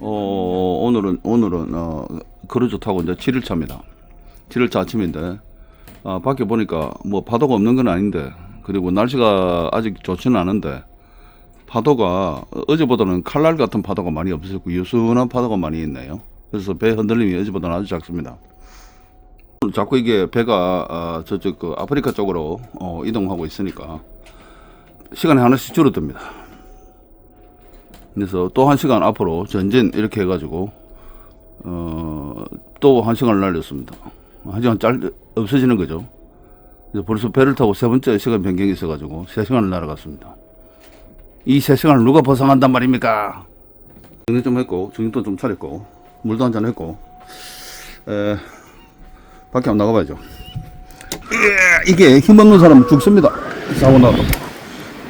어, 오늘은, 오늘은, 어, 크루즈 타고 이제 7일차입니다. 7일차 아침인데, 아, 밖에 보니까 뭐 파도가 없는 건 아닌데, 그리고 날씨가 아직 좋지는 않은데, 파도가 어제보다는 칼날 같은 파도가 많이 없었고, 유순한 파도가 많이 있네요. 그래서 배 흔들림이 어제보다는 아주 작습니다. 자꾸 이게 배가 아, 저쪽 그 아프리카 쪽으로 어, 이동하고 있으니까 시간이 하나씩 줄어듭니다. 그래서 또 한 시간 앞으로 전진 이렇게 해가지고 어, 또 한 시간을 날렸습니다. 한 시간 짤 없어지는 거죠. 벌써 배를 타고 세 번째 시간 변경이 있어가지고 세 시간을 날아갔습니다. 이 세 시간을 누가 보상한단 말입니까? 정리 좀 했고 정신도 좀 차렸고 물도 한 잔 했고 에, 밖에 한번 나가봐야죠. 예, 이게 힘없는 사람은 죽습니다. 사고 나도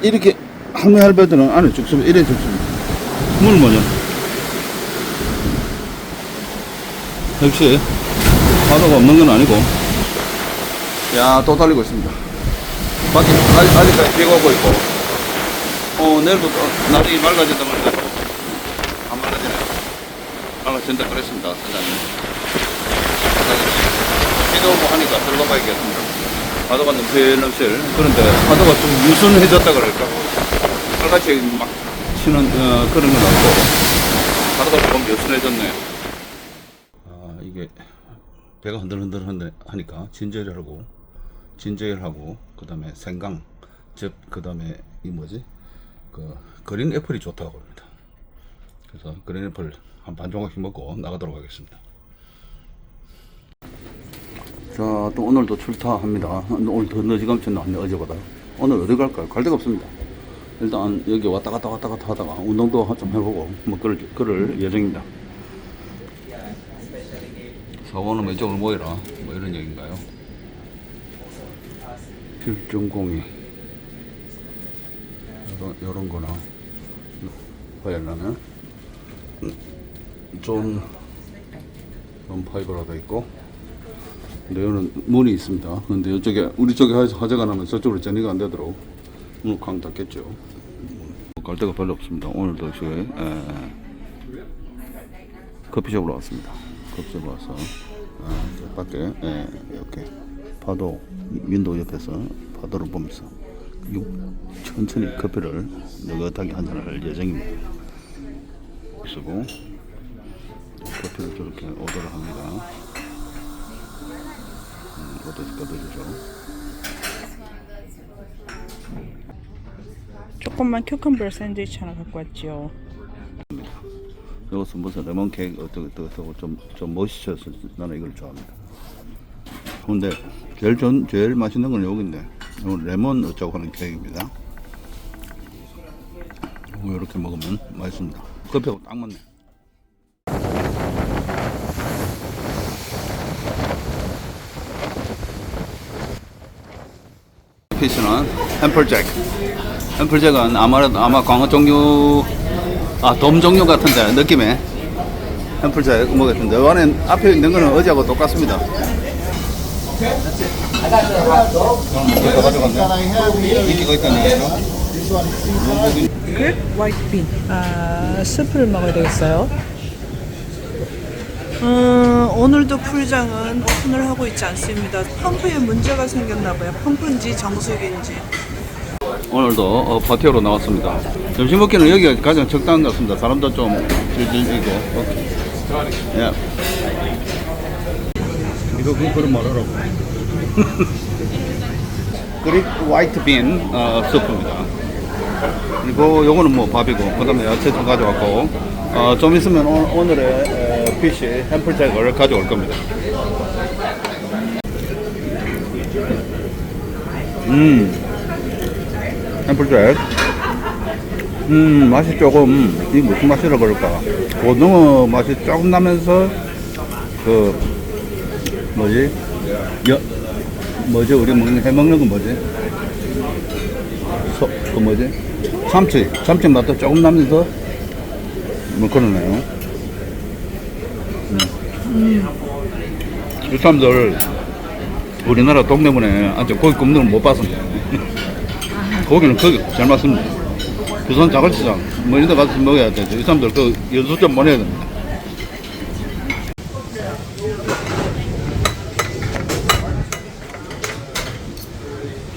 이렇게 할매 할배들은 안에 죽습니다. 이래 죽습니다. 물 뭐냐? 역시 파도가 없는 건 아니고 야 또 달리고 있습니다. 밖에 아직, 아직까지 비가 오고 있고 어 내일부터 날이 맑아진다 말이야. 안 맑아지네. 맑아진다 그랬습니다 사장님. 비도 오고 하니까 들어가봐야겠습니다. 파도가 넘실넘실 그런데 파도가 좀 유순해졌다 그럴까? 칼같이 막 치는 어, 그런 건 아니고 파도가 조금 유순해졌네. 아 이게 배가 흔들흔들 하니까 진저리하고 진저리하고 그 다음에 생강 즙그 다음에 이 뭐지 그 그린 애플이 좋다고 합니다. 그래서 그린 애플 한 반 조각씩 먹고 나가도록 하겠습니다. 자, 또 오늘도 출타합니다. 오늘 더 늦이감치 나왔네, 어제보다. 오늘 어디 갈까요? 갈 데가 없습니다. 일단 여기 왔다 갔다 왔다 갔다 하다가 운동도 좀 해보고, 뭐, 그럴, 그럴 예정입니다. 사원은 왼쪽으로 모여라. 뭐 이런 얘기인가요? 필정공이. 요런, 요런 거나. 봐야려나? 좀, 좀 파이브라 돼 있고. 근데 여기는 문이 있습니다. 근데 이쪽에 우리 쪽에 화- 화재가 나면 저쪽으로 전이가 안 되도록 문을 쾅 닫겠죠. 뭐갈 데가 별로 없습니다. 오늘도 역시 에, 커피숍으로 왔습니다. 커피숍 와서 아, 저 밖에 에, 이렇게 파도 윈도우 옆에서 파도를 보면서 유- 천천히 커피를 느긋하게 한잔 할 예정입니다. 쓰고 커피를 저렇게 오더를 합니다. 어디서 꺼내주죠? 조금만 큐컴버 샌드위치 하나 갖고 왔지요. 이것은 무슨 레몬 케이크 어떻게 어떻게 좀좀 멋있어서 나는 이걸 좋아합니다. 근데 제일 전 제일 맛있는 건 여기인데 이건 레몬 어쩌고 하는 케이크입니다. 이렇게 먹으면 맛있습니다. 커피하고 딱 맞네. 피스는 햄플잭. 햄플잭은 아마도 아마 광어 종류 아, 돔 종류 같은데, 느낌에. 햄플잭 뭐 같은데. 안에 앞에 있는 거는 어제하고 똑같습니다. 그랩 화이트 빈. 아, 스프를 먹어야 되겠어요. 어, 오늘도 풀장은 오픈을 하고 있지 않습니다. 펌프에 문제가 생겼나 봐요. 펌프인지 정수기인지. 오늘도 어, 파티오로 나왔습니다. 점심 먹기는 여기가 가장 적당한 것 같습니다. 사람도 좀 질질이고. 예. 이거 그 그런 말하라고. 그릭 화이트 빈 어, 스프입니다. 그리고 요거는 뭐 밥이고 그다음에 야채 좀 가져왔고 어, 좀 있으면 오, 오늘의 에, 피시 햄플잭을 가져올 겁니다. 음. 햄플잭. 음, 맛이 조금, 이 무슨 맛이라 그럴까. 고등어 맛이 조금 나면서, 그, 뭐지? 여, 뭐지? 우리 먹는, 해 먹는 건 뭐지? 소, 그 뭐지? 참치. 참치 맛도 조금 나면서, 뭐 그러네요. 음. 이 사람들, 우리나라 동대문에 아직 고기 굽는 걸 못 봤습니다. 고기는 거기 잘 맞습니다. 그 부산 자갈치장 뭐 이런 데 가서 먹어야 되죠. 이 사람들 그 연수 좀 보내야 됩니다.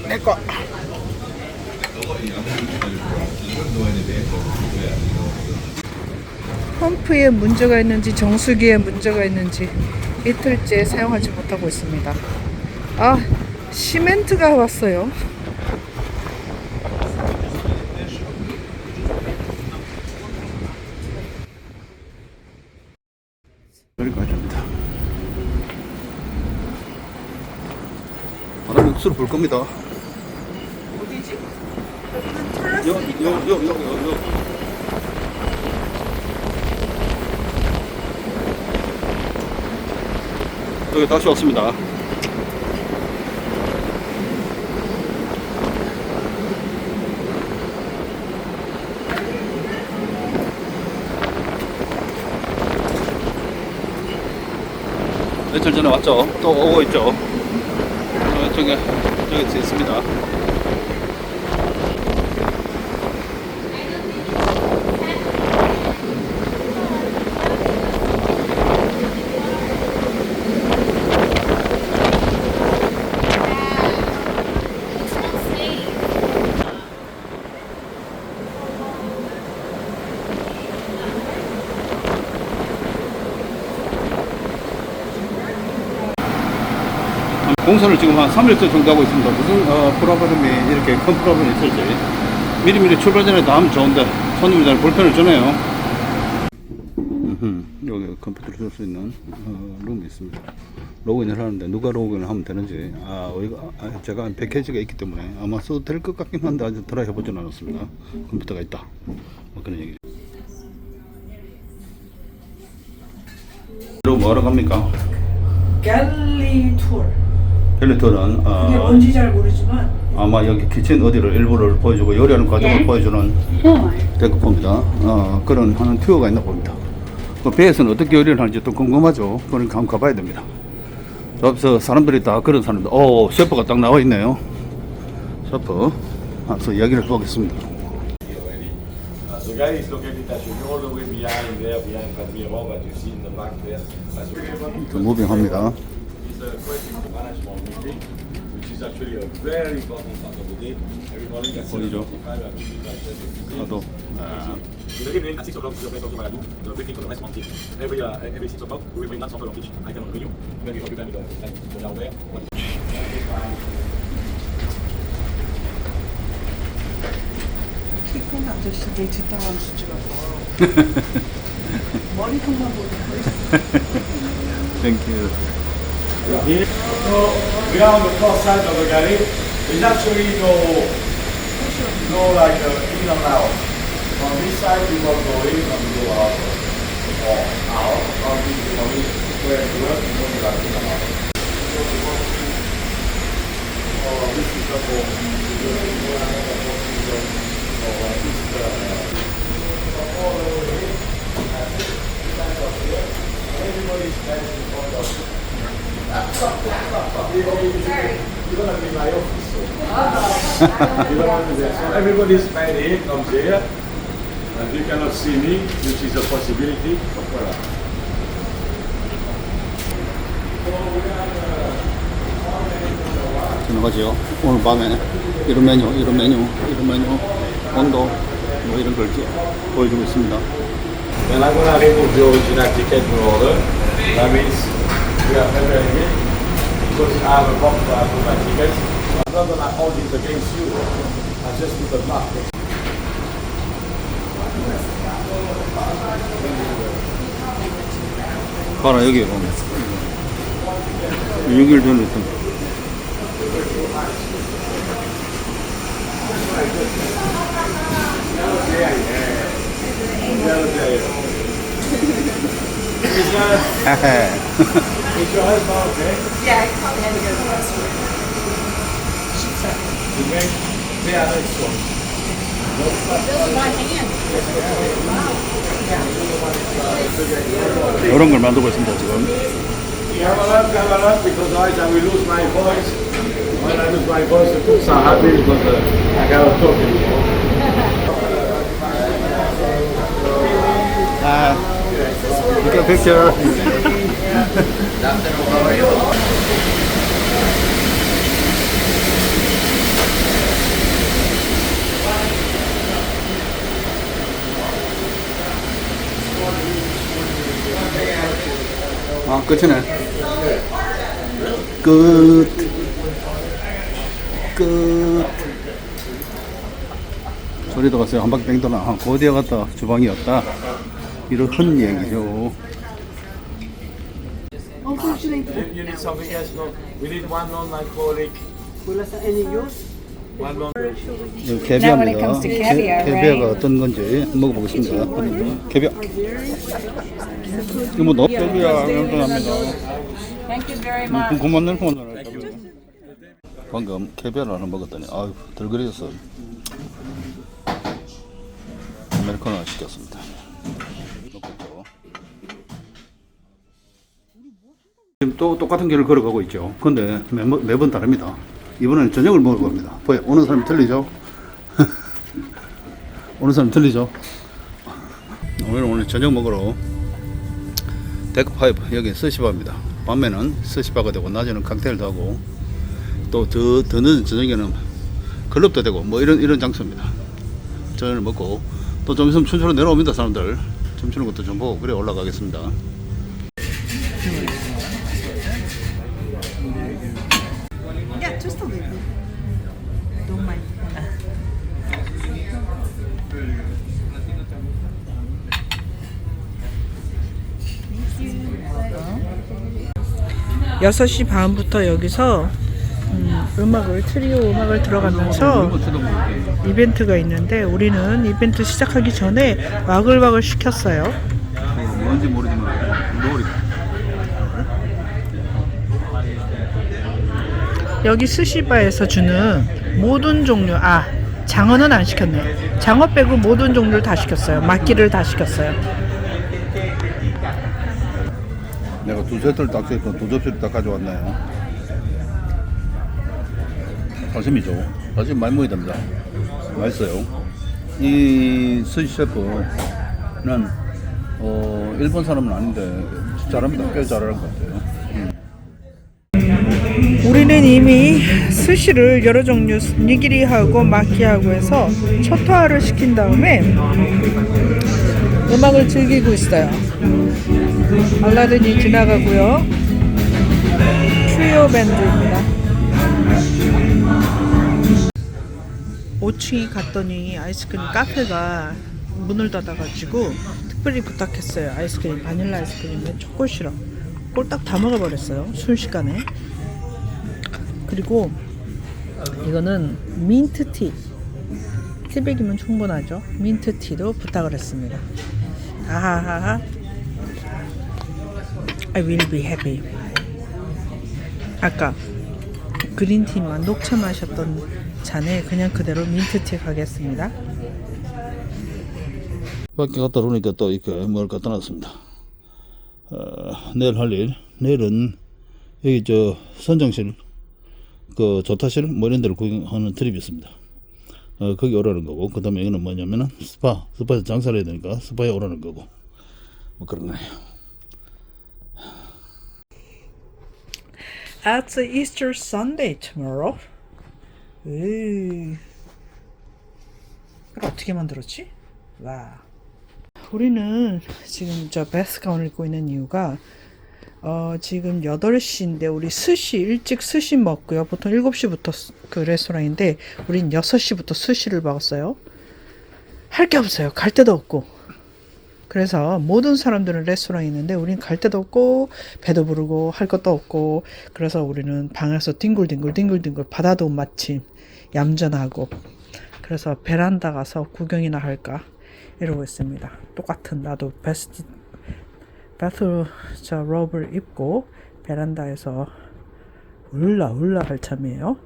내꺼. 펌프에 문제가 있는지 정수기에 문제가 있는지 이틀째 사용하지 못하고 있습니다. 아, 시멘트가 왔어요. 여기 가야 됩니다. 육수로 볼 겁니다. 어디지? 여, 여, 여, 여, 여, 여. 여기 다시 왔습니다. 며칠 전에 왔죠? 또 오고 있죠? 어, 저기, 저기 있습니다. 공사를 지금 한 3일째 정도 하고 있습니다. 무슨 어, 프로그램이 이렇게 큰 프로그램이 있을지 미리미리 출발 전에 다 하면 좋은데 손님들 불편을 주네요. 여기 컴퓨터를 쓸 수 있는 어, 룸이 있습니다. 로그인을 하는데 누가 로그인을 하면 되는지 아, 우리가 아, 제가 패키지가 있기 때문에 아마 써도 될 것 같긴 한데 아직 트라이 해보진 않았습니다. 컴퓨터가 있다. 뭐 그런 얘기. 여러분 뭐하러 갑니까? 갤리 투어. 그게 어, 뭔지 잘 모르지만 아마 여기 키친 어디를 일부를 보여주고 요리하는 과정을 보여주는 데크포입니다. 어, 그런 하는 튜어가 있나 봅니다. 그 배에서는 어떻게 요리를 하는지 또 궁금하죠. 그러니까 한번 가봐야 됩니다. 그래서 사람들이 다 그런 사람들, 오, 셰프가 딱 나와 있네요. 셰프. 가서 이야기를 해보겠습니다. The guy is located actually all the way behind there, behind Padmiro, that you see in the back there. That's really 좀 무빙합니다. It's a crisis management meeting, which is actually a very important part of the day. Every morning at Bonjour. 7.45, I have meeting like this. 저도, 아, In the evening at 6 o'clock, we operate also Maladu, the briefing for the restaurant team. Every, uh, every 6 o'clock, we will bring one sample of each item on the menu. We help you them with the, like, the there. 뒷담화 뭐 머리 통만 보는 거지. So we are on the far side of the galley. There's actually no, no like uh, in and out. On this side will go in and go out. Or out. On this go in where you work, you don't like in and out. Everybody's man here comes here, and you cannot see me, which is a possibility. Voilà. 지나가지요. 오늘 밤에 이런 메뉴, 이런 메뉴, 이런 메뉴, 온도, 뭐 이런 걸쭉 보여주고 있습니다. When I'm gonna remove the original ticket order, that means we are preparing it because I have a box put my tickets. I'm not gonna hold it against you. I just put a mark. 봐라 여기 보면 6일 전에 있던 Is, uh, your husband okay? Yeah, I probably had to go to the restroom. You make, Yeah, that's cool. 노란걸 만들고 있습니다 지금. We have a lot, have a lot because otherwise I will lose my voice. When I lose my voice, the cooks are happy because uh, I cannot talk anymore. Uh, you get a picture. 아, 끝이네. 끝. 끝. 소리도 갔어요. 한 바퀴 뺑 돌아. 아, 어디에 갔다 주방이었다. 이런 흔 얘기죠. You, you need something else? No. We need one non-alcoholic. One non. 이 개비아입니다. Now when it comes to caviar, 개, right? 비아가 어떤 건지 먹어보겠습니다. 개비아. 이거 뭐 넣? you very much. 고만 넣어. 방금 캐비아를 하나 먹었더니 아유 덜그려졌어. 아메리카노 시켰습니다. 지금 또 똑같은 길을 걸어가고 있죠. 근데 매, 매번 다릅니다. 이번에는 저녁을 먹을 겁니다. 보여 오는 사람이 틀리죠? 오는 사람 틀리죠? 오늘 오늘 저녁 먹으러 데크 파이브 여기 스시바입니다. 밤에는 스시바가 되고 낮에는 칵테일도 하고 또더 더 늦은 저녁에는 클럽도 되고 뭐 이런 이런 장소입니다. 저녁을 먹고 또 좀 있으면 춘천으로 내려옵니다 사람들 춤추는 것도 좀 보고 그래 올라가겠습니다. 6시 반부터 여기서 음, 악을 트리오 음악을 들어가면서 이벤트가 있는데 우리는 이벤트 시작하기 전에 와글와글 시켰어요. 뭔지 모르지만 노을이. 여기 스시바에서 주는 모든 종류 아 장어는 안 시켰네. 장어 빼고 모든 종류를 다 시켰어요. 막기를 다 시켰어요. 내가 두 세트를 딱 시켰고 두 접시를 딱 가져왔나요? 사심이죠. 사심 많이 먹어야 됩니다. 맛있어요. 이 스시 셰프는 어, 일본 사람은 아닌데 잘합니다. 꽤 잘하는 것 같아요. 우리는 이미 스시를 여러 종류 니기리하고 마키하고 해서 초토화를 시킨 다음에 음악을 즐기고 있어요 알라딘이 지나가고요. 트리오 밴드입니다. 5층에 갔더니 아이스크림 카페가 문을 닫아가지고 특별히 부탁했어요. 아이스크림 바닐라 아이스크림에 초코시럽 꼴딱 다 먹어버렸어요 순식간에. 그리고 이거는 민트티. 티백이면 충분하죠. 민트티도 부탁을 했습니다. 아하하하 I will be happy 아까 그린티만 녹차 마셨던 잔에 그냥 그대로 민트티 가겠습니다 밖에 갔다 오니까 또 이렇게 뭘 갖다 놨습니다. 어, 내일 할 일, 내일은 여기 저 선정실, 그 조타실 뭐 이런 데를 구경하는 트립이 있습니다. 어, 거기 오라는 거고, 그 다음에 여기는 뭐냐면은 스파, 스파에서 장사를 해야 되니까 스파에 오라는 거고, 뭐 그런 거네요. It's Easter Sunday tomorrow 으 이걸 어떻게 만들었지? 와 우리는 지금 저 베스 가운을 입고 있는 이유가 어, 지금 8시인데 우리 스시 일찍 스시 먹고요. 보통 7시부터 스- 그 레스토랑인데 우린 6시부터 스시를 먹었어요. 할 게 없어요. 갈 데도 없고. 그래서 모든 사람들은 레스토랑에 있는데 우린 갈 데도 없고 배도 부르고 할 것도 없고 그래서 우리는 방에서 뒹굴뒹굴 뒹굴뒹굴 바다도 마침 얌전하고 그래서 베란다 가서 구경이나 할까 이러고 있습니다. 똑같은 나도 베스트 베스 저 롭을 입고 베란다에서 울라 울라 할 참이에요.